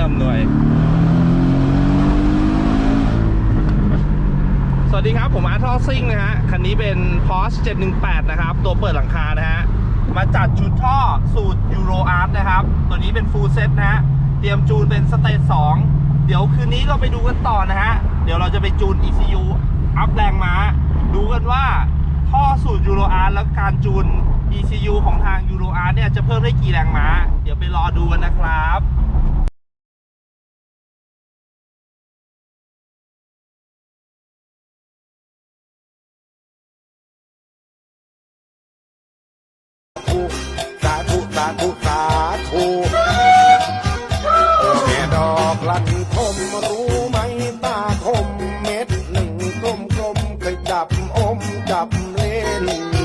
ออำนวย สวัสดีครับ ผมอาร์ทอซิ่งนะฮะ คันนี้เป็น Porsche 718 นะครับ ตัวเปิดหลังคานะฮะ มาจัดชุดท่อสูตร Euro Art นะครับ ตัวนี้เป็น Full Set นะฮะ เตรียมจูนเป็นสเตจ2เดี๋ยวคืนนี้เราไปดูกันต่อนะฮะ เดี๋ยวเราจะไปจูน ECU อัพแรงม้า ดูกันว่าท่อสูตร Euro Art แล้วการจูน ECU ของทาง Euro Art เนี่ยจะเพิ่มได้กี่แรงม้า เดี๋ยวไปรอดูกันนะครับ ธุสาธุแม่ดอกลันทมรู้ไหมตาคมเม็ดหนึ่งกลมกลมเคยจับอมจับเล่น